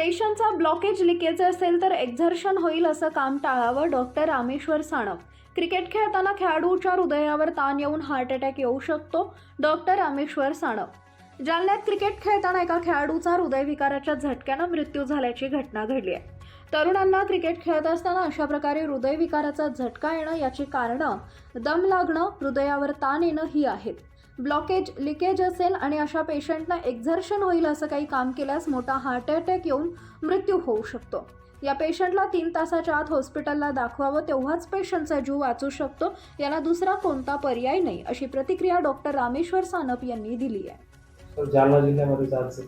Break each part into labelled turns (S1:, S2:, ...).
S1: पेशंटचा blockage leakage असेल तर एक्झर्शन होईल असं काम टाळावं डॉक्टर रामेश्वर साणप. क्रिकेट खेळताना खेळाडूच्या हृदयावर ताण येऊन हार्ट अटॅक येऊ शकतो डॉक्टर रामेश्वर साणप. जालन्यात क्रिकेट खेळताना एका खेळाडूचा हृदयविकाराच्या झटक्यानं मृत्यू झाल्याची घटना घडली आहे. तरुणांना क्रिकेट खेळत असताना अशा प्रकारे हृदयविकाराचा झटका येणं याची कारणं दम लागणं हृदयावर ताण येणं ही आहेत. ब्लॉकेज लिकेज असेल आणि अशा पेशंटला एक्झर्शन होईल असं काही काम केल्यास मोठा हार्ट अटॅक येऊन मृत्यू होऊ शकतो. या पेशंटला तीन तासाच्या आत हॉस्पिटलला दाखवावं तेव्हाच पेशंटचा जीव वाचू शकतो. याला दुसरा कोणता पर्याय नाही अशी प्रतिक्रिया डॉक्टर रामेश्वर सानप यांनी दिली आहे.
S2: जालना जिल्ह्यामध्ये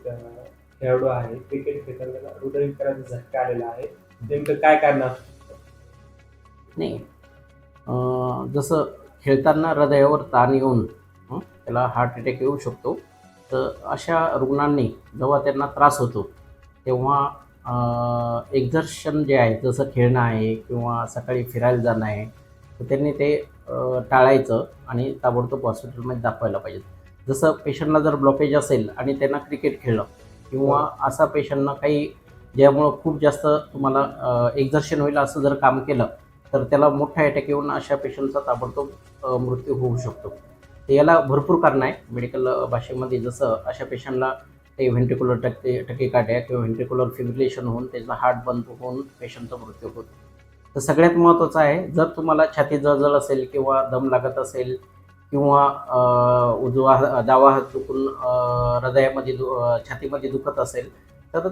S2: खेळाडू आहे क्रिकेट खेळताना हृदयविकाराचा झटका आलेला आहे. नेमकं काय कारण असू शकतं?
S3: नाही जसं खेळताना हृदयावर ताण येऊन त्याला हार्ट अटॅक येऊ शकतो. तर अशा रुग्णांनी जेव्हा त्यांना त्रास होतो तेव्हा एक्झर्शन जे आहे जसं खेळणं आहे किंवा सकाळी फिरायला जाणं आहे तर त्यांनी ते टाळायचं आणि ताबडतोब हॉस्पिटलमध्ये दाखवायला पाहिजे जसं पेशंटला जर ब्लॉकेज असेल आणि त्यांना क्रिकेट खेळलं किंवा असा पेशंटनं काही ज्यामुळं खूप जास्त तुम्हाला एक्झर्शन होईल असं जर काम केलं तर त्याला मोठा अटॅक येऊन अशा पेशंटचा ताबडतोब मृत्यू होऊ शकतो. तर याला भरपूर कारण आहे. मेडिकल भाषेमध्ये जसं अशा पेशंटला ते व्हेंट्रिक्युलर टक्के टक्के काट्या किंवा व्हेंट्रिक्युलर फिब्रिलेशन होऊन त्याचा हार्ट बंद होऊन पेशंटचा मृत्यू होतो. तर सगळ्यात महत्त्वाचं आहे जर तुम्हाला छाती जळजळ असेल किंवा दम लागत असेल किंवा उजवा हा- डावा हात दुखून हृदयामध्ये दु छातीमध्ये दुखत असेल तर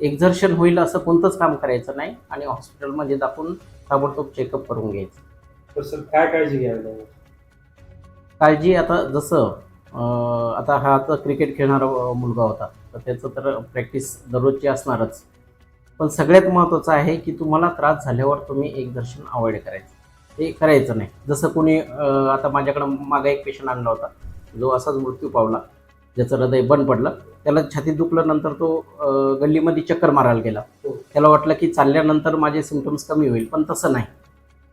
S3: एक्झर्शन होईल असं कोणतंच काम करायचं नाही आणि हॉस्पिटलमध्ये दाखवून ताबडतोब चेकअप करून घ्यायचं.
S2: तर सर काय काळजी घ्यावी लागेल?
S3: काळजी आता जसं आता हा आता क्रिकेट खेळणारा मुलगा होता. तर त्याचं तर प्रॅक्टिस दररोजची असणारच. पण सगळ्यात महत्त्वाचं आहे की तुम्हाला त्रास झाल्यावर तुम्ही एक्झर्शन अवॉइड करायचं. ते करायचं नाही. जसं कोणी आता माझ्याकडं मागे एक पेशंट आणला होता. जो असाच मृत्यू पावला. ज्याचं हृदय बंद पडलं. त्याला छातीत दुखलं नंतर तो गल्लीमध्ये चक्कर मारायला गेला. त्याला वाटलं की चालल्यानंतर माझे सिमटम्स कमी होईल. पण तसं नाही.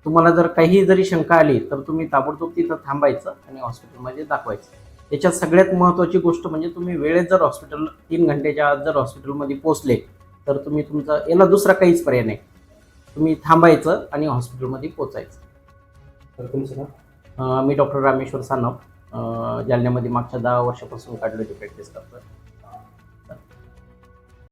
S3: तुम्हाला जर काही जरी शंका आली तर तुम्ही ताबडतोब तिथं थांबायचं आणि हॉस्पिटलमध्ये दाखवायचं. याच्यात सगळ्यात महत्त्वाची गोष्ट म्हणजे तुम्ही वेळेत जर हॉस्पिटल तीन घंटेच्या आत जर हॉस्पिटलमध्ये पोहोचले तर तुम्ही तुमचा याला दुसरा काहीच पर्याय नाही. तुम्ही थांबायचं आणि हॉस्पिटलमध्ये पोचायचं
S2: तर तुमचं
S3: मी डॉक्टर रामेश्वर सानप. जालन्यामध्ये मागच्या दहा वर्षापासून कार्डिओची प्रॅक्टिस करतो